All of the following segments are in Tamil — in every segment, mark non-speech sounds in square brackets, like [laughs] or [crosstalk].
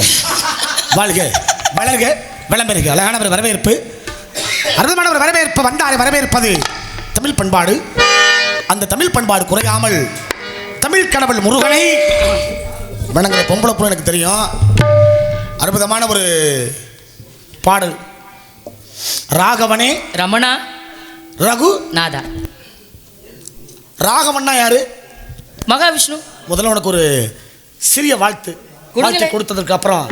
[laughs] வாழ்க வளர்க விளம்பெருக அழகான ஒரு வரவேற்பு. அற்புதமான ஒரு வரவேற்பு வந்தாரை வரவேற்பது. தமிழ் பண்பாடு. அந்த தமிழ் பண்பாடு குறையாமல் தமிழ் கடவுள் முருகனை வணங்குற பொம்பளை புள்ள எனக்கு தெரியும். அற்புதமான ஒரு பாடல். ராகவனே. ரமணா. ரகு. நாதா. ராகவன்னா யாரு? மகாவிஷ்ணு. முதல்ல உனக்கு ஒரு சிறிய வாழ்த்து. வாழ்த்து கொடுத்ததற்கு அப்புறம்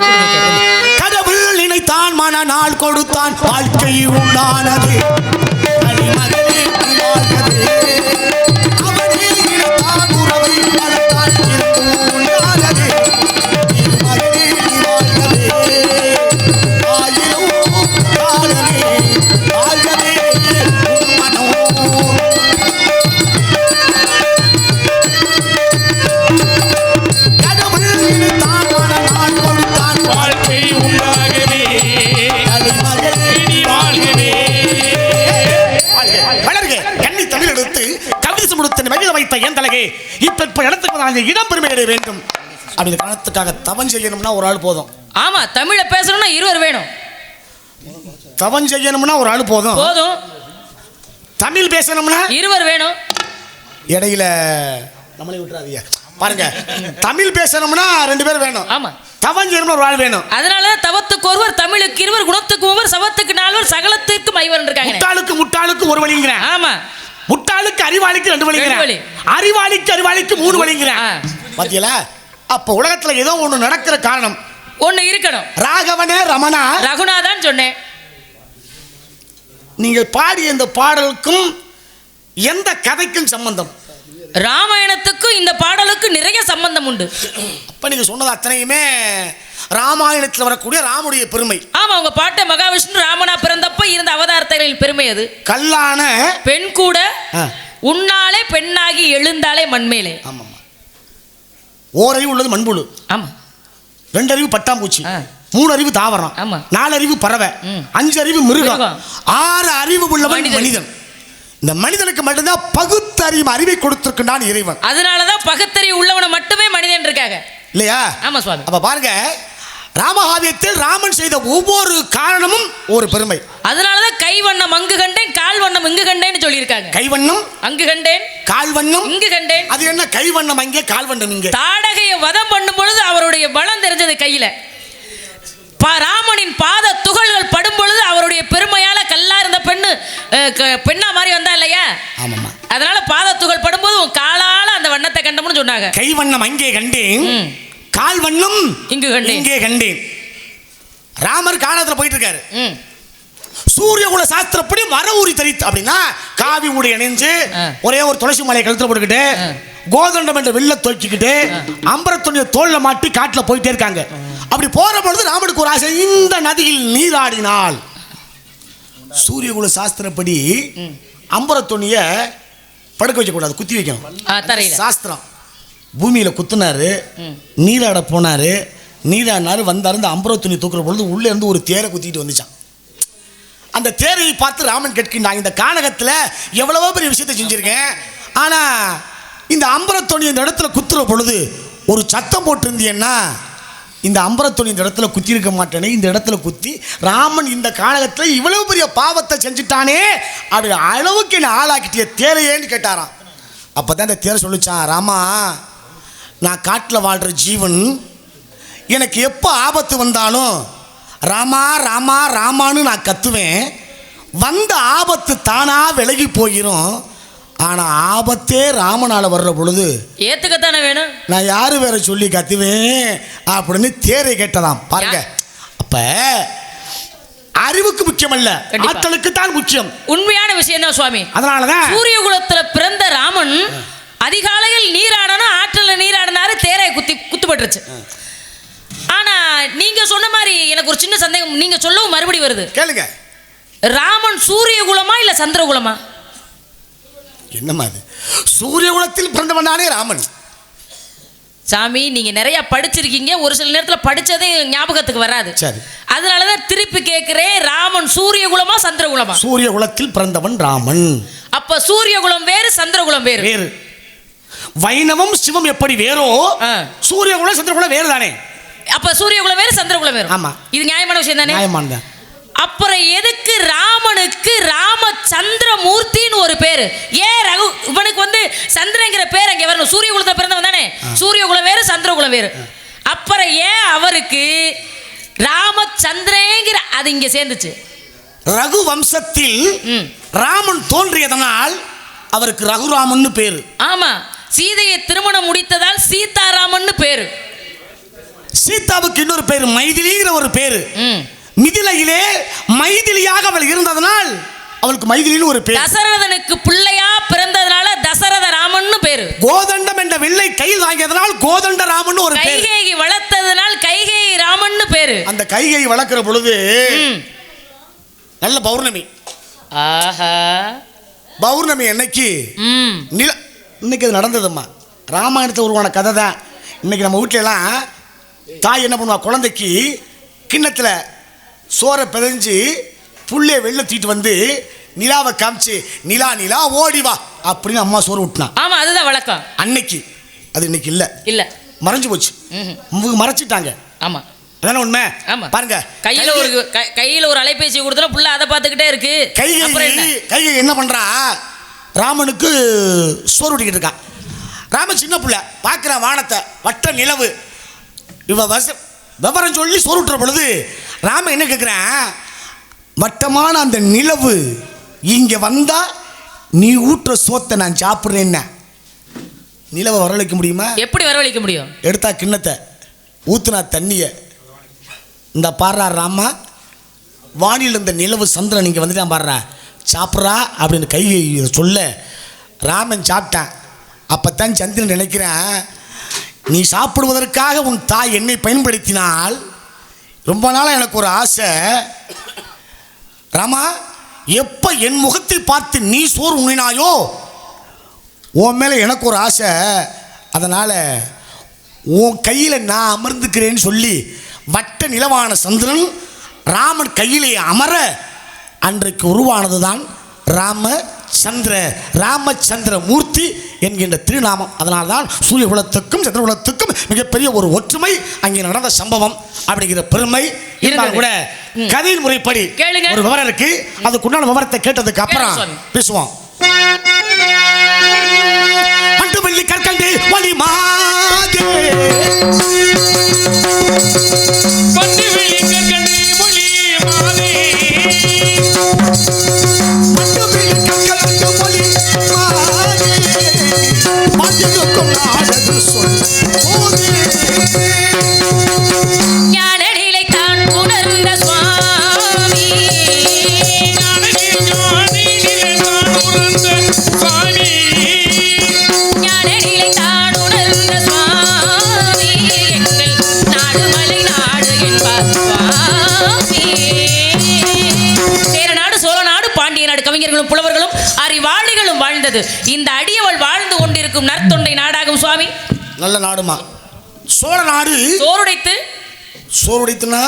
கடவுள் நினைத்தான் மன நாள் கொடுத்தான் வாழ்க்கை உண்டானது. காரணத்துக்காக தவம் செய்யணும்னா ஒரு ஆள் போதும். ஆமா தமிழ பேசணும்னா இருவர் வேணும். தவம் செய்யணும்னா ஒரு ஆள் போதும். போதும். தமிழ் பேசணும்னா இருவர் வேணும். இடையில நம்மளே விட்டுறாதீங்க. பாருங்க தமிழ் பேசணும்னா ரெண்டு பேர் வேணும். ஆமா. தவம் செய்யணும்னா ஒரு ஆள் வேணும். அதனால தவத்துக்கு ஒருவர் தமிழுக்கு இருவர் குணத்துக்கு ஒருவர் சவத்துக்கு நால்வர் சகலத்திற்கு மைவர் இருக்காங்க முட்டாளுக்கு முட்டாளுக்கு ஒரு வழிங்கிறேன் ஆமா. முட்டாளுக்கு அறிவாளிக்கு ரெண்டு ரெண்டு வழி. வழிங்கிறேன் அறிவாளிக்கு அறிவாளிக்கு மூணு வழிங்கிறேன். பாத்தீங்களா? அப்ப உலகத்துல ஏதோ ஒண்ணு நடக்கிற காரணம். ஒண்ணு இருக்கணும். ராகவனே ரமணா. ரகுநாதான் சொன்னேன். நீங்கள் பாடிய இந்த பாடலுக்கும் எந்த கதைக்கும் சம்பந்தம்? ராமாயணத்துக்கும் இந்த பாடலுக்கு நிறைய சம்பந்தம் உண்டு. அப்ப நீங்க சொன்னது அத்தனையுமே ராமாயணத்தில் வரக்கூடிய ராமுடைய பெருமை. ஆமா உங்க பாட்டை மகாவிஷ்ணு ராமனா பிறந்தப்ப இருந்த அவதாரத்தைகளின் பெருமை அது. கல்லான பெண் கூட உன்னாலே பெண்ணாகி எழுந்தாலே மண்மேலே. ஆமாம்மா ஓரறிவு உள்ளது மண்புழு ஆமா ரெண்டு அறிவு பட்டாம்பூச்சி. மூணு அறிவு தாவரம். நாலு அறிவு பறவை. அஞ்சு அறிவு மிருகம். ஆறு அறிவு உள்ளவன் மனிதன். மனிதன் இந்த மனிதனுக்கு மட்டும்தான் பகுத்தறிவு அறிவை கொடுத்திருக்கின்றான் இறைவன் அதனாலதான் பகுத்தறிவு உள்ளவனை மட்டுமே மனிதன் இருக்காங்க இல்லையா ஆமா சுவாமி அப்ப பாருங்க ராமகாவியத்தில் ராமன் செய்த ஒவ்வொரு காரணமும் ஒரு பெருமை. அதனாலதான் கை வண்ணம் அங்கு கண்டேன் கால் வண்ணம் இங்கு கண்டேன்னு சொல்லியிருக்காங்க. கைவண்ணம்? அங்கு கண்டேன் கால்வண்ணம்? இங்கு கண்டேன். அது என்ன கைவண்ணம் அங்கே கால்வண்ணம் இங்கே? தாடகையை வதம் பண்ணும் பொழுது அவருடைய பலம் தெரிஞ்சது கையில. ராமனின் பாத துகள்கள் படும் பொழுது அவருடைய பெருமையால கல்லா இருந்த பெண்ணு பெண்ணா மாதிரி வந்தா இல்லையா? ஆமாம்மா. அதனால பாத துகள் படும்போது உன் காலால அந்த வண்ணத்தை கண்டோம்னு சொன்னாங்க. கைவண்ணம் அங்கே கண்டேன். கால்வண்ணம் இங்கு கண்டேன். இங்கே கண்டேன். ராமர் காலத்துல போயிட்டு இருக்காரு. சூரியகுல சாஸ்திரப்படி மர ஊறி தரித்து அப்படின்னா காவி உடை அணிஞ்சு. ஒரே ஒரு துளசி மலையை கழுத்துல போட்டுக்கிட்டு. கோதண்டம் என்ற வெள்ள தோக்கிக்கிட்டு அம்பரத்துணிய தோல்ல மாட்டி காட்டுல போயிட்டே இருக்காங்க. அப்படி போற பொழுது ராமனுக்கு ஒரு ஆசை இந்த நதியில் நீராடினால் சூரியகுல சாஸ்திரப்படி அம்பரத்துணிய படுக்க வைக்க கூடாது குத்தி வைக்கணும். சாஸ்திரம். பூமியில குத்துனாரு. நீராட போனாரு நீராடினாரு வந்தாரு இந்த அம்பரத்துணி துணி தூக்குற பொழுது உள்ளே இருந்து ஒரு தேரை குத்திட்டு வந்துச்சான் அந்த தேரையை பார்த்து ராமன் கேட்கின்றான் இந்த கானகத்தில் எவ்வளவோ பெரிய விஷயத்தை செஞ்சிருக்கேன் ஆனா இந்த அம்பரத்துணி இந்த இடத்துல குத்துற பொழுது ஒரு சத்தம் போட்டிருந்தீங்கன்னா இந்த அம்பரத்துணி இந்த இடத்துல குத்தி இருக்க மாட்டேனே இந்த இடத்துல குத்தி ராமன் இந்த கானகத்தில் இவ்வளவு பெரிய பாவத்தை செஞ்சுட்டானே அப்படி அளவுக்கு என்ன ஆளாக்கிட்டிய தேரையேன்னு கேட்டாராம் அப்போ தான் இந்த தேரை சொல்லிச்சான் ராமா நான் காட்டில் வாழ்கிற ஜீவன் எனக்கு எப்போ ஆபத்து வந்தாலும் ராமா ராமா ராமான்னு நான் கத்துவேன். வந்த ஆபத்து தானா விலகி போயிடும் ஆனால் ஆபத்தே ராமனால் வர்ற பொழுது ஏத்துக்கத்தானே வேணும்? நான் யாரு வேற சொல்லி கத்துவேன் அப்படின்னு தேரை கேட்டதாம். பாருங்க. அப்ப அறிவுக்கு முக்கியமல்ல. கண்டிப்பா. ஆற்றலுக்கு தான் முக்கியம். உண்மையான விஷயம் தான் சுவாமி. அதனாலதான் சூரிய குலத்துல பிறந்த ராமன் அதிகாலையில் நீராடணும் ஆற்றல்ல நீராடினாரு தேரை குத்தி குத்துப்பட்டுருச்சு. ஆனா நீங்க சொன்ன மாதிரி எனக்கு ஒரு சின்ன சந்தேகம். நீங்க சொல்லவும் மறுபடி வருது. கேளுங்க. ராமன் சூரிய குலமா இல்ல சந்திர குலமா? என்னம்மா அது? சூரிய குலத்தில் பிறந்தவன் தானே ராமன். சாமி நீங்க நிறைய படிச்சிருக்கீங்க. ஒரு சில நேரத்துல படிச்சதே ஞாபகத்துக்கு வராது. சரி. அதனாலதான் திருப்பி கேட்கிறேன் ராமன் சூரிய குலமா சந்திர குலமா? சூரிய குலத்தில் பிறந்தவன் ராமன். அப்ப சூரிய குலம் வேறு சந்திர குலம் வேறு. வேறு. வைணவம் சிவம் எப்படி வேறோ. சூரிய குலம் சந்திர குலம் வேறு தானே அப்ப சூரியகுலம் வேறு சந்திரகுலம் வேறு. ஆமா. இது நியாயமான விஷயம் தானே? நியாயமானதான் அப்புறம் எதுக்கு ராமனுக்கு ராமச்சந்திரமூர்த்தின்னு ஒரு பேரு? ஏன் ரகு இவனுக்கு வந்து சந்திரங்கிற பேர் அங்கே வரணும். சூரிய குலத்தை பிறந்தவன் தானே? சூரிய குலம் வேறு சந்திரகுலம் வேறு. அப்புறம் ஏன் அவருக்கு ராமச்சந்திரங்கிற அது இங்க சேர்ந்துச்சு. ரகு வம்சத்தில். ராமன் தோன்றியதனால் அவருக்கு ரகுராமன்னு பேரு. ஆமா. சீதையை திருமணம் முடித்ததால் சீதாராமன்னு பேரு. சீதாவுக்கு இன்னொரு பேரு மைதிலிங்கிற ஒரு பேரு. ம். மிதிலையிலே மைதிலியாக அவள் இருந்ததனால் அவளுக்கு மைதிலின்னு ஒரு பேர். தசரதனுக்கு பிள்ளையா பிறந்ததுனால தசரத ராமன்னு பேரு. கோதண்டம் என்ற வில்லை கையில் வாங்கியதனால் கோதண்ட ராமன் ஒரு பேர். கைகேயி வளர்த்ததுனால் கைகேயி ராமன்னு பேரு. அந்த கைகை வளர்க்கிற பொழுது. நல்ல பௌர்ணமி. ஆஹா. பௌர்ணமி அன்னைக்கு ம். நில இன்னைக்கு அது நடந்ததும்மா. ராமாயணத்தில் உருவான கதை தான் இன்னைக்கு நம்ம வீட்ல எல்லாம் தாய் என்ன பண்ணுவா? குழந்தைக்கு கிண்ணத்தில் சோறை பிதைஞ்சு புள்ளைய வெளில தூக்கிட்டு வந்து நிலாவை காமிச்சு நிலா நிலா ஓடி வா அப்படின்னு அம்மா சோறு விட்டுனான் ஆமா அதுதான் வழக்கம். அன்னைக்கு. அது இன்னைக்கு இல்லை. இல்ல. மறைஞ்சு போச்சு. மறைச்சிட்டாங்க. ஆமா. அதானே உண்மை? ஆமா. பாருங்க. கையில ஒரு கை- கையில ஒரு அலைபேசி கொடுத்தா புள்ள அதை பார்த்துக்கிட்டே இருக்கு. என்ன? கைகை என்ன பண்றா? ராமனுக்கு சோறு ஊட்டிக்கிட்டு இருக்கான் ராமன் சின்ன புள்ள பார்க்குறான் வானத்தை வட்ட நிலவு இவ வச விவரம் சொல்லி சோறு ஊட்டுற பொழுது ராமன் என்ன கேட்குறான் வட்டமான அந்த நிலவு இங்கே வந்தா நீ ஊட்டுற சோத்தை நான் சாப்பிட்றேன்ன. நிலவை வரவழைக்க முடியுமா? எப்படி வரவழைக்க முடியும்? எடுத்தா கிண்ணத்தை ஊத்துனா தண்ணியை. இந்த பாடுறா ராமா வானில் இருந்த நிலவு சந்திரன் இங்கே வந்துட்டான் பாடுறா. சாப்பிட்றா அப்படின்னு கை சொல்ல ராமன் சாப்பிட்டான். அப்பத்தான் சந்திரன் நினைக்கிறேன் நீ சாப்பிடுவதற்காக உன் தாய் என்னை பயன்படுத்தினால் ரொம்ப நாளாக எனக்கு ஒரு ஆசை. ராமா எப்போ என் முகத்தை பார்த்து நீ சோறு உண்ணினாயோ உன் மேலே எனக்கு ஒரு ஆசை. அதனால் உன் கையில் நான் அமர்ந்துக்கிறேன்னு சொல்லி வட்ட நிலவான சந்திரன் ராமன் கையிலே அமர அன்றைக்கு உருவானது தான் ராமச்சந்திர ராமச்சந்திர மூர்த்தி என்கின்ற திருநாமம். அதனால்தான் சூரிய குலத்துக்கும் சந்திர குலத்துக்கும் மிகப்பெரிய ஒரு ஒற்றுமை அங்கே நடந்த சம்பவம் அப்படிங்கிற பெருமை. இருந்தாலும் கூட கதையின் முறைப்படி. ஒரு விவரம் இருக்கு. அதுக்குண்டான விவரத்தை கேட்டதுக்கு அப்புறம். பேசுவோம். பட்டு வெள்ளி கற்கண்டு வழி மாதே சோழநாடு பாண்டிய நாடு கவிஞர்களும் புலவர்களும் அறிவாளிகளும் வாழ்ந்தது. இந்த அடியவள் வாழ்ந்து கொண்டிருக்கும் நற்தொண்டை நாடாகும் சுவாமி. நல்ல நாடுமா. சோழ நாடு. சோறுடைத்து. சோறுடைத்துனா?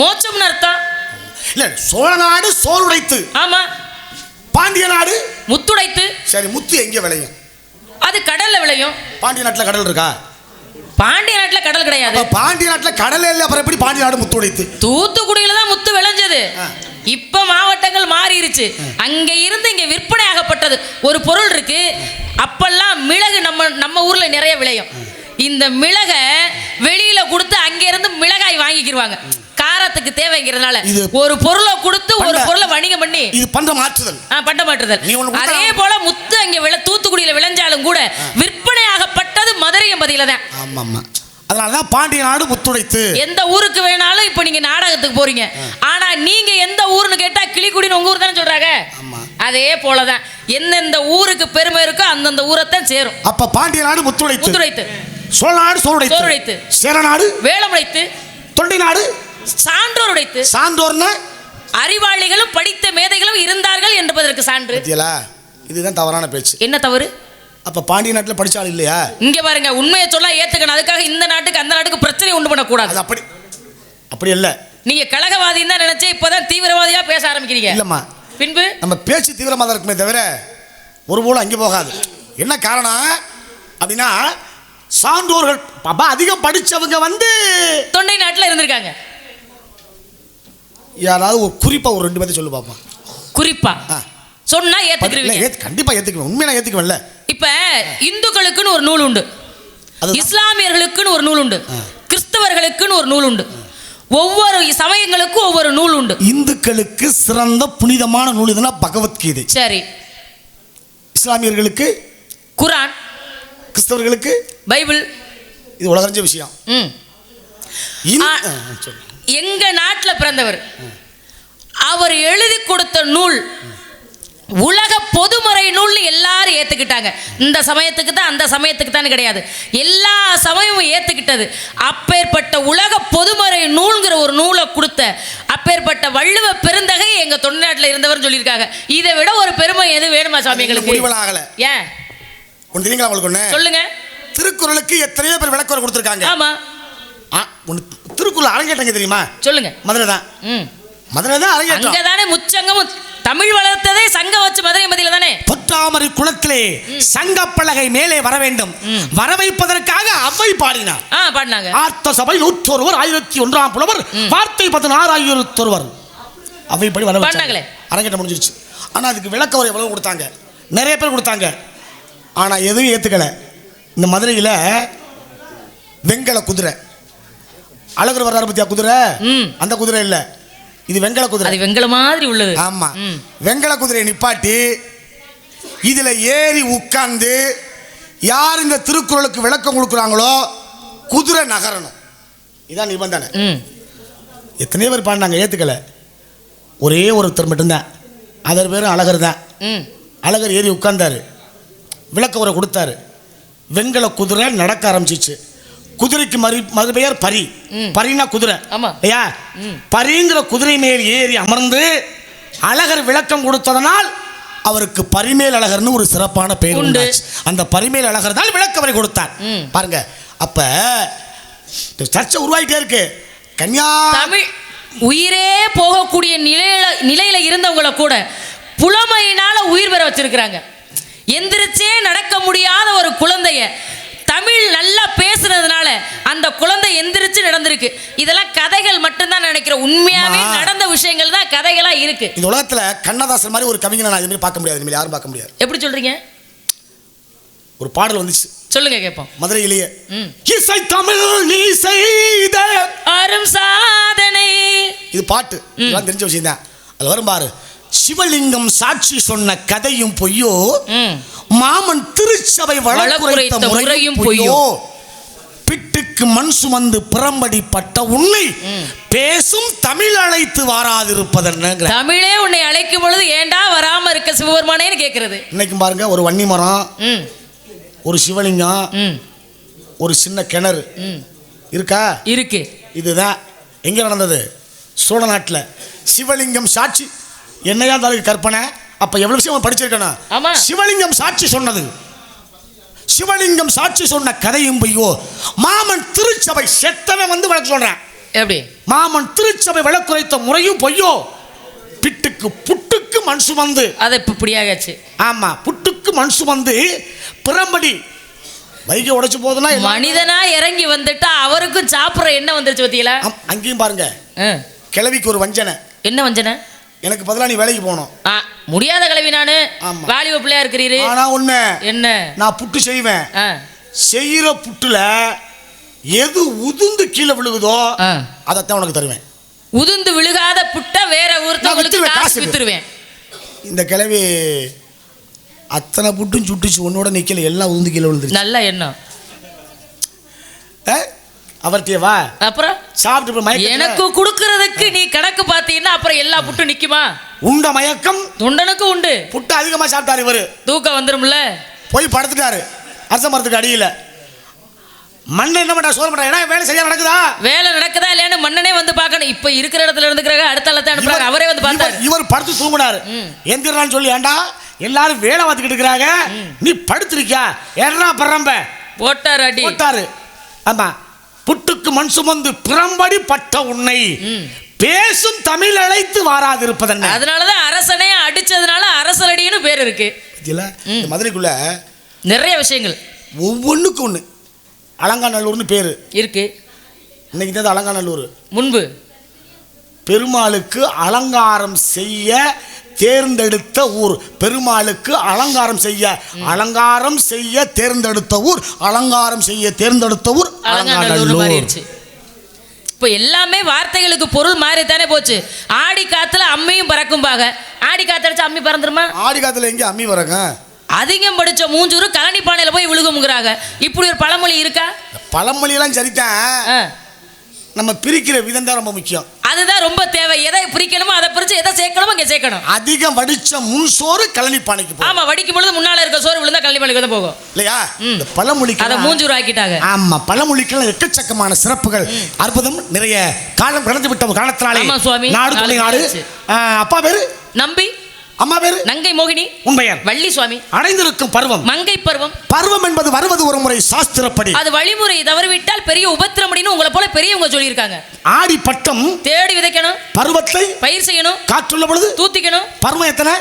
மோட்சம்னு அர்த்தம்? இல்ல சோழ நாடு சோறுடைத்து. ஆமா. பாண்டிய நாடு. முத்துடைத்து. சரி முத்து எங்கே விளையும்? அது கடல்ல விளையும். பாண்டிய நாட்டில் கடல் இருக்கா? பாண்டிய நாட்டுல கடல் கிடையாது. பாண்டிய நாட்டில் கடல் இல்லை அப்புறம் எப்படி பாண்டிய நாடு முத்து உடைத்து தூத்துக்குடியில தான் முத்து விளைஞ்சது. இப்ப மாவட்டங்கள் மாறிடுச்சு அங்க இருந்து இங்க விற்பனை ஆகப்பட்டது. ஒரு பொருள் இருக்கு. அப்பெல்லாம் மிளகு நம்ம நம்ம ஊர்ல நிறைய விளையும். இந்த மிளகை வெளியில கொடுத்து அங்க இருந்து மிளகாய் வாங்கிக்கிருவாங்க. காரத்துக்கு தேவைங்கிறதுனால ஒரு பொருளை கொடுத்து ஒரு பண்ட- பொருளை வணிகம் பண்ணி இது பண்ற மாற்றுதல். ஆ, பண்ட கொடுத்தா- அதே போல முத்து அங்க விளை தூத்துக்குடியில விளைஞ்சாலும் கூட விற்பனையாகப்பட்டது மதுரை எம்பதியில தான். ஆமா ஆமா அதனால தான் பாண்டிய நாடு முத்துடைத்து. எந்த ஊருக்கு வேணாலும் இப்போ நீங்க நாடகத்துக்கு போறீங்க. ஆனா நீங்க எந்த ஊர்னு கேட்டா கிளிக்குடின்னு உங்க ஊர் தானே சொல்றாங்க. ஆமா. அதே போலதான். எந்தெந்த ஊருக்கு பெருமை இருக்கோ அந்தந்த ஊரைத்தான் சேரும். அப்ப பாண்டிய நாடு முத்துடைத்து. முத்துரைத்து சோழ நாடு சோறுடைத்து. சோறுடைத்து. சேர நாடு வேளமுடைத்து தொண்டை நாடு சான்றோர் உடைத்து சான்றோர்னா? அறிவாளிகளும் படித்த மேதைகளும் இருந்தார்கள் என்பதற்கு சான்று. இதுதான் தவறான பேச்சு. என்ன தவறு? அப்ப பாண்டிய நாட்டில் படிச்சாலும் இல்லையா? இங்க பாருங்க உண்மையை சொல்ல ஏத்துக்கணும். அதுக்காக இந்த நாட்டுக்கு அந்த நாட்டுக்கு பிரச்சனை உண்டு பண்ணக்கூடாது. அது அப்படி அப்படி இல்ல நீங்க கழகவாதி தான் நினைச்சே இப்பதான் தீவிரவாதியா பேச ஆரம்பிக்கிறீங்க. இல்லம்மா. பின்பு? நம்ம பேச்சு தீவிரமாக தான் இருக்குமே தவிர ஒரு போல அங்கே போகாது. என்ன காரணம்? அப்படின்னா சான்றோர்கள் அப்ப அதிகம் படிச்சவங்க வந்து தொண்டை நாட்டுல இருந்திருக்காங்க. யாராவது ஒரு குறிப்பா ஒரு ரெண்டு பேர்த்த சொல்லு பாப்போம். குறிப்பா. சொன்னா இல்ல, ஏத்துக்கிருவீங்க. ஏத்து- கண்டிப்பா ஏத்துக்குவேன். உண்மையை நான் ஏத்துக்குவேன்ல. இப்ப இந்துக்களுக்குன்னு ஒரு நூல் உண்டு. இஸ்லாமியர்களுக்குன்னு ஒரு நூல் உண்டு. கிறிஸ்தவர்களுக்குன்னு ஒரு நூல் உண்டு. ஒவ்வொரு சமயங்களுக்கும் ஒவ்வொரு நூல் உண்டு. இந்துக்களுக்கு சிறந்த புனிதமான நூல் எதுனா பகவத்கீதை. சரி. இஸ்லாமியர்களுக்கு? குரான். கிறிஸ்தவர்களுக்கு? பைபிள். இது உலகறிஞ்ச விஷயம். எங்க நாட்டுல பிறந்தவர் அவர் எழுதி கொடுத்த நூல் உலக பொதுமறை நூல்னு எல்லாரும் ஏத்துக்கிட்டாங்க. இந்த சமயத்துக்கு தான் அந்த சமயத்துக்கு தான் கிடையாது. எல்லா சமயமும் ஏத்துக்கிட்டது. அப்பேற்பட்ட உலக பொதுமறை நூல்ங்கிற ஒரு நூலை கொடுத்த அப்பேற்பட்ட வள்ளுவ பெருந்தகை எங்க தொண்டாட்டில் இருந்தவர் சொல்லியிருக்காங்க. இதை விட ஒரு பெருமை எது வேணுமா சாமி எங்களுக்கு ஏன்? சொல்லுங்க. திருக்குறளுக்கு எத்தனையோ பேர் விளக்கம் கொடுத்துருக்காங்க. ஆமா. திருக்குறள் அரங்கேற்றங்க தெரியுமா? சொல்லுங்க. மதுரை தான் மதுரை தான் அரங்கேற்றம். அங்கதானே முச்சங்கமும் தமிழ் வளர்த்ததே சங்கம் வச்சு மதுரை மதியில தானே? பொற்றாமரை குளத்திலே சங்கப்பலகை மேலே வர வேண்டும். வர வைப்பதற்காக அவை பாடினார். பாடினாங்க. ஆர்த்த சபை நூற்றொருவர் ஆயிரத்தி ஒன்றாம் புலவர் வார்த்தை பதினாறு ஆயிரத்தொருவர் அவைப்படி வர வச்சாங்க. பாடினாங்களே. அரங்கேற்றம் முடிஞ்சிருச்சு. ஆனா அதுக்கு விளக்க ஒரு எவ்வளவு கொடுத்தாங்க. நிறைய பேர் கொடுத்தாங்க. ஆனா எதுவும் ஏத்துக்கல. இந்த மதுரையில வெங்கல குதிரை. அழகர் வர்றாரு பத்தியா குதிரை. அந்த குதிரை இல்ல. இது வெங்கல குதிரை. அது வெங்கல மாதிரி உள்ளது. ஆமா. வெங்கல குதிரையை நிப்பாட்டி இதுல ஏறி உட்கார்ந்து யார் இந்த திருக்குறளுக்கு விளக்கம் கொடுக்குறாங்களோ குதிரை நகரணும். இதான் நிபந்தனை. ம். எத்தனையோ பேர் பாடினாங்க ஏத்துக்கல. ஒரே ஒருத்தர் மட்டும்தான். அதர் பேர் அழகர் தான். ம். அழகர் ஏறி உட்கார்ந்தாரு. விளக்க உரை கொடுத்தாரு. வெங்கல குதிரை நடக்க ஆரம்பிச்சிச்சு. குதிரைக்கு மறு மறுபெயர் பரி. பரினா குதிரை. ஐயா. பரிங்கிற குதிரை மேல் ஏறி அமர்ந்து அழகர் விளக்கம் கொடுத்ததனால் அவருக்கு பரிமேல் அழகர்னு ஒரு சிறப்பான பெயர் உண்டு. அந்த பரிமேல் அழகர் தான் விளக்க உரை கொடுத்தார். பாருங்க அப்ப சர்ச்சை உருவாயிட்டே இருக்கு கன்யா தமிழ் உயிரே போகக்கூடிய நிலையில நிலையில இருந்தவங்கள கூட புலமையினால உயிர் பெற வச்சிருக்கிறாங்க எந்திரிச்சே நடக்க முடியாத ஒரு குழந்தைய தமிழ் நல்லா பேசுனதுனால அந்த குழந்தை எந்திரிச்சு நடந்திருக்கு. இதெல்லாம் கதைகள் மட்டும்தான் நினைக்கிறேன். உண்மையாவே. நடந்த விஷயங்கள் தான் கதைகளா இருக்கு. இந்த உலகத்துல கண்ணதாசன் மாதிரி ஒரு கவிஞனை நான் இதுமாரி பார்க்க முடியாது. இனிமேல் யாரும் பார்க்க முடியாது. எப்படி சொல்றீங்க? ஒரு பாடல் வந்துச்சு. சொல்லுங்க கேட்போம். மதுரையிலேயே. இசை தமிழ் நீ செய்த அரும் சாதனை. இது பாட்டு. தெரிஞ்ச விஷயம் தான் அதுல வரும் பாரு. சிவலிங்கம் சாட்சி சொன்ன கதையும் பொய்யோ. மாமன் திருச்சபை வழக்குரைத்த முறையும் பொய்யோ. பிட்டுக்கு மண் சுமந்து பிறம்படி பட்ட உன்னை பேசும் தமிழ் அழைத்து வாராதிருப்பதென்னுங்கிற தமிழே உன்னை அழைக்கும் பொழுது ஏண்டா வராம இருக்க சிவபெருமானேன்னு கேட்கறது இன்னைக்கும் பாருங்க ஒரு வன்னி மரம் ஒரு சிவலிங்கம் ஒரு சின்ன கிணறு. இருக்கா? இருக்கு. இதுதான். எங்கே நடந்தது? சோழ நாட்டில். சிவலிங்கம் சாட்சி என்னையா இருந்தாலும் கற்பனை? அப்போ எவ்வளோ விஷயம் படிச்சிருக்கணும். சிவலிங்கம் சாட்சி சொன்னது. சிவலிங்கம் சாட்சி சொன்ன கதையும் பொய்யோ? மாமன் திருச்சபை செத்தவன் வந்து வழக்கு சொல்றேன். எப்படி? மாமன் திருச்சபை வழக்குரைத்த முறையும் பொய்யோ? பிட்டுக்கு புட்டுக்கு மண் சுமந்து அதை இப்போ இப்படியாகாச்சு ஆமா புட்டுக்கு மண் சுமந்து பிறம்படி வைகை உடைச்சு போதுன்னா மனிதனா இறங்கி வந்துட்டா அவருக்கும் சாப்பிட்ற என்ன வந்துருச்சு பத்தியலா? அங்கேயும் பாருங்க. கிழவிக்கு ஒரு வஞ்சனை. என்ன வஞ்சனை? எனக்கு பதிலாக நீ வேலைக்கு போகணும். முடியாத கிளவி நானு. வாலிப பிள்ளையா இருக்கிறீரு. ஆனா ஒண்ணு என்ன? நான் புட்டு செய்வேன். செய்யற புட்டுல எது உதுந்து கீழே விழுகுதோ. அதைத்தான் உனக்கு தருவேன். உதிர்ந்து விழுகாத புட்ட வேற ஒருத்தவங்களுக்கு காசு. வித்துருவேன். இந்த கிழவி அத்தனை புட்டும் சுட்டுச்சு உன்னோட நிக்கல எல்லாம் உதுந்து கீழே விழுந்துருச்சு. நல்ல எண்ணம். அவர்கிட்டயே வா அப்புறம்? சாப்பிட்டு எனக்கு கொடுக்கறதுக்கு நீ கணக்கு பார்த்தீங்கன்னா அப்புறம் எல்லா புட்டும் நிக்குமா? உண்ட மயக்கம். தொண்டனுக்கும் உண்டு. புட்டு அதிகமா சாப்பிட்டாரு இவரு. தூக்கம் வந்துரும்ல? போய் படுத்துட்டாரு. அரச மரத்துக்கு அடியில. மண்ணை என்ன பண்ணா சோறு பண்ணா ஏன்னா வேலை சரியா நடக்குதா? வேலை நடக்குதா இல்லையான்னு மன்னனே வந்து பார்க்கணும். இப்ப இருக்கிற இடத்துல இருந்துக்கிறாங்க அடுத்த இடத்த அனுப்புறாங்க அவரே வந்து பார்த்தாரு. இவர் படுத்து தூங்குனாரு. எந்திரனான்னு சொல்லி ஏண்டா எல்லாரும் வேலை பார்த்துக்கிட்டு இருக்கிறாங்க. நீ படுத்திருக்கியா? ஏறா பரம்ப? போட்டார் அடி. போட்டாரு. ஆமா. புட்டுக்கு மண் சுமந்து பிறம்படி பட்ட உன்னை பேசும் தமிழ் அழைத்து வாராதிருப்பதென்ன? அதனாலதான் அரசனே அடிச்சதுனால அரசரடின்னு பேர் இருக்கு. மதுரைக்குள்ள நிறைய விஷயங்கள். ஒவ்வொன்றுக்கு ஒன்று அலங்காநல்லூர்னு பேர். இருக்கு. இன்னைக்கு தான் அலங்காநல்லூர்? முன்பு. பெருமாளுக்கு அலங்காரம் செய்ய தேர்ந்தெடுத்த ஊர். பெருமாளுக்கு அலங்காரம் செய்ய அலங்காரம் செய்ய தேர்ந்தெடுத்த ஊர் அலங்காரம் செய்ய தேர்ந்தெடுத்த ஊர் அலங்காநல்லூர் இப்போ எல்லாமே வார்த்தைகளுக்கு பொருள் மாறித்தானே போச்சு. ஆடி காத்துல அம்மியும் பறக்கும்பாக ஆடி காத்தடிச்சா அம்மி பறந்துருமா? ஆடி காத்துல எங்க அம்மி வரங்க அதிகம் படிச்ச மூஞ்சூரு கழனி பானையில போய் விழுகுங்கிறாங்க இப்படி ஒரு பழமொழி இருக்கா? பழமொழியெல்லாம் சரிதான். நம்ம பிரிக்கிற விதம் தான் ரொம்ப முக்கியம். அதுதான் ரொம்ப தேவை. எதை பிரிக்கணுமோ அதை பிரிச்சு எதை சேர்க்கணுமோ அங்கே சேர்க்கணும். அதிகம் வடிச்ச முன் சோறு கழனி பானைக்கு ஆமா வடிக்கும் பொழுது முன்னால இருக்க சோறு விழுந்தா கழனி பானைக்கு தான் போகும். இல்லையா. இந்த பழமொழிக்கு அதை மூஞ்சூர் ஆக்கிட்டாங்க ஆமா பழமொழிக்கெல்லாம் எக்கச்சக்கமான சிறப்புகள். அற்புதம் நிறைய காலம் கடந்து விட்ட காலத்தினாலே ஆமா, சுவாமி. நாடு நாடு. அப்பா பேரு? நம்பி. அம்மா பேரு? நங்கை மோகினி. உன் பெயர்? வள்ளி சுவாமி அடைந்திருக்கும் பருவம். மங்கை பருவம். பருவம் என்பது வருவது ஒரு முறை சாஸ்திரப்படி. அது வழிமுறை தவறிவிட்டால் பெரிய உபத்திரமடின்னு உங்களை போல பெரியவங்க சொல்லியிருக்காங்க. ஆடி பட்டம். தேடி விதைக்கணும். பருவத்தை பயிர் செய்யணும். காற்றுள்ள பொழுது தூத்திக்கணும். பருவம் எத்தனை?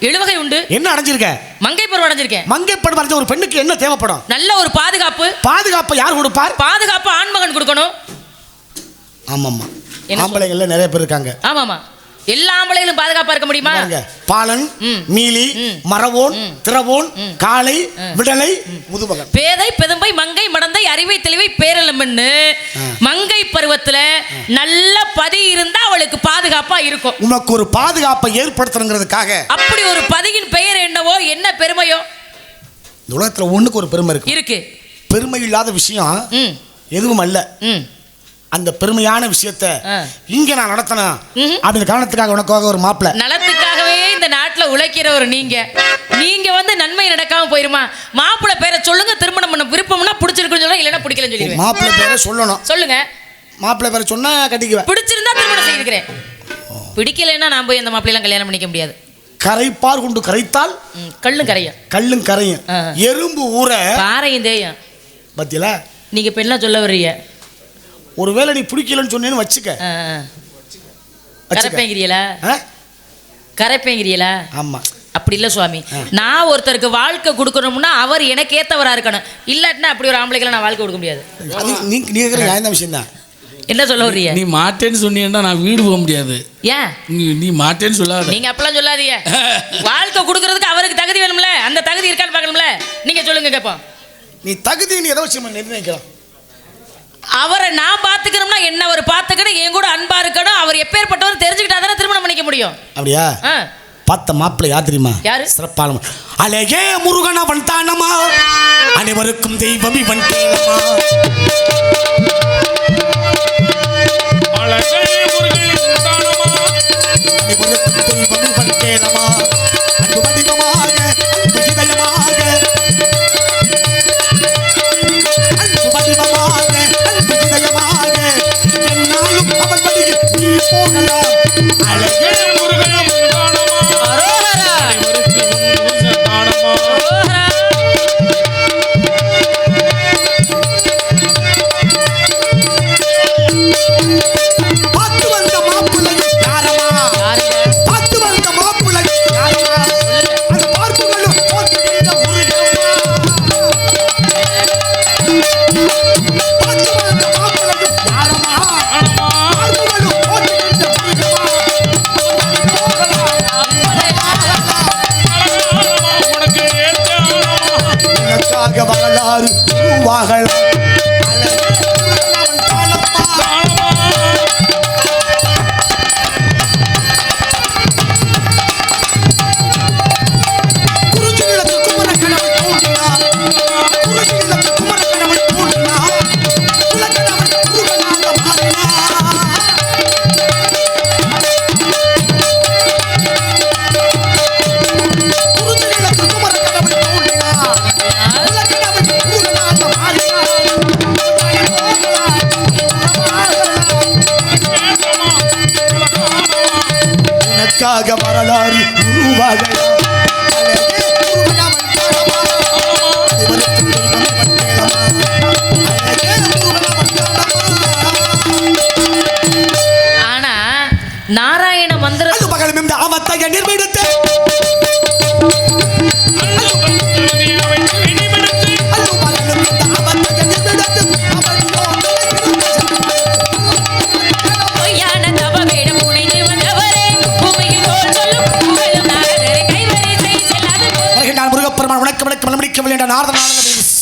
எழுவகை உண்டு. என்ன அடைஞ்சிருக்க? மங்கை பருவம் அடைஞ்சிருக்கேன். மங்கை பருவம் அடைஞ்ச ஒரு பெண்ணுக்கு என்ன தேவைப்படும்? நல்ல ஒரு பாதுகாப்பு. பாதுகாப்பை யார் கொடுப்பார்? பாதுகாப்பு ஆண்மகன் கொடுக்கணும். ஆமாம்மா. ஆம்பளைங்கள்ல நிறைய பேர் இருக்காங்க. ஆமாமா எல்லா ஆம்பளைகளும் பாதுகாப்பா இருக்க முடியுமா? பாலன். மீலி. மரவோன். திரவோன். காளை. விடலை முதுமகன். பேதை பெதும்பை மங்கை மடந்தை அறிவை தெளிவை பேரலம்பன்னு மங்கை பருவத்துல நல்ல பதி இருந்தா அவளுக்கு பாதுகாப்பா இருக்கும். உனக்கு ஒரு பாதுகாப்பை ஏற்படுத்தணுங்கிறதுக்காக. அப்படி ஒரு பதியின் பெயர் என்னவோ என்ன பெருமையோ? உலகத்துல ஒண்ணுக்கு ஒரு பெருமை இருக்கு. இருக்கு. பெருமை இல்லாத விஷயம் எதுவும் அல்ல. அந்த பெருமையான விஷயத்த. இங்க நான் நடத்தினேன் ம்ஹும். அப்படின்ற காரணத்துக்காக உனக்காக ஒரு மாப்பிள. நலத்துக்காகவே இந்த நாட்டுல உழைக்கிறவர் நீங்க. நீங்க வந்து நன்மை நடக்காம போயிருமா? மாப்பிள்ளை பேரை சொல்லுங்க திருமணம் பண்ண விருப்பம்னா பிடிச்சிருக்குன்னு சொல்லுங்க இல்லைன்னா பிடிக்கலன்னு சொல்லிடுவேன். மாப்பிள்ளை பேரை சொல்லணும். சொல்லுங்க. மாப்பிள்ளை பேரை சொன்னா கட்டிக்குவேன். பிடிச்சிருந்தா திருமணம் செய்திருக்கிறேன் பிடிக்கலைன்னா நான் போய் அந்த மாப்பிள்ளையெல்லாம் கல்யாணம் பண்ணிக்க முடியாது. கரைப்பார் கொண்டு கரைத்தால் ம், கள்ளும் கரையும். கல்லும் கரையும். எறும்பு ஊற பாறையும் தேயும். பத்தியில? நீங்க இப்ப என்ன சொல்ல வர்றீங்க? ஒருவேளை நீ பிடிக்கலன்னு சொன்னேன்னு வச்சுக்க. ஆ? கரைப்பேங்கிறீங்களா ஆமா. அப்படி இல்லை சுவாமி. நான் ஒருத்தருக்கு வாழ்க்கை கொடுக்கணும்னா அவர் எனக்கு ஏத்தவரா இருக்கணும். இல்லாட்டினா அப்படி ஒரு ஆம்பளைகளை நான் வாழ்க்கை கொடுக்க முடியாது. நீ நியாயம் விஷயம் தான் என்ன சொல்ல வர்றீங்க? நீ மாட்டேன்னு சொன்னீங்கன்னா நான் வீடு போக முடியாது. ஏன்? நீ நீ மாட்டேன்னு சொல்லாத. நீங்க அப்பெல்லாம் சொல்லாதீங்க. [laughs] வாழ்க்கை கொடுக்கறதுக்கு அவருக்கு தகுதி வேணும்ல? அந்த தகுதி இருக்கான்னு பார்க்கணும்ல? நீங்க சொல்லுங்க கேட்போம் நீ தகுதி நீ எதை வச்சு நம்ம நிர்ணயிக்கலாம்? அவரை நான் பார்த்துக்கணும்னா என்ன அவர் பார்த்துக்கணும்? என் கூட அன்பா இருக்கணும். அவர் எப்பேற்பட்டவர் தெரிஞ்சுக்கிட்டா தானே திருமணம் பண்ணிக்க முடியும். அப்படியா? ஆ. பார்த்த மாப்பிள்ளை யார் தெரியுமா? யாரு? சிறப்பான அழகே முருகன் அவன் தானமா அனைவருக்கும் தெய்வம் இவன் தேனமா அழகே முருகன் தானமா அனைவருக்கும் தெய்வம் இவன் தேனமா அழகு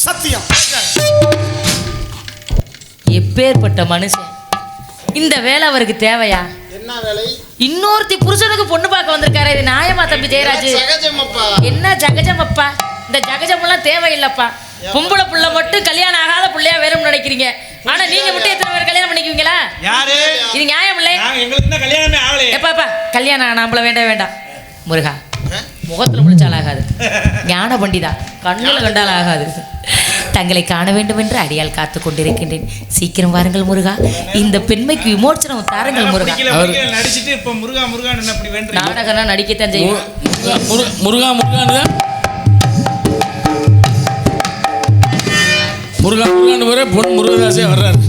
சத்தியம். எப்பேற்பட்ட மனுஷன்? இந்த வேலை அவருக்கு தேவையா? என்ன வேலை? இன்னொருத்தி புருஷனுக்கு பொண்ணு பார்க்க வந்திருக்காரு இது நியாயமா தம்பி ஜெயராஜ்? சகஜமப்பா என்ன ஜகஜமப்பா? இந்த ஜகஜமெல்லாம் தேவையில்லப்பா. பொம்பளை புள்ள மட்டும் கல்யாணம் ஆகாத புள்ளையா வேணும்னு நினைக்கிறீங்க. ஆனா நீங்க மட்டும் எத்தனை பேர் கல்யாணம் பண்ணிக்குவீங்களா? யாரு? இது நியாயம் இல்லை. எங்களுக்கு கல்யாணமே ஆகலையே. எப்பாப்பா கல்யாணம் ஆனாம்பள வேண்டாம் வேண்டாம். முருகா முகத்துல முழிச்சால் ஆகாது. ஞான பண்டிதா கண்ணுல கண்டால் ஆகாது. தங்களை காண வேண்டும் என்று அடியால் காத்து கொண்டிருக்கின்றேன். சீக்கிரம் வாருங்கள் முருகா. இந்த பெண்மைக்கு விமோச்சனம் தாருங்கள் முருகா. நடிச்சுட்டு இப்போ முருகா முருகான் நாடகம்னா நடிக்கத்தான் செய்யும். முருகா முருகான் முருகா முருகான் பொன் முருகதாசே வர்றாரு.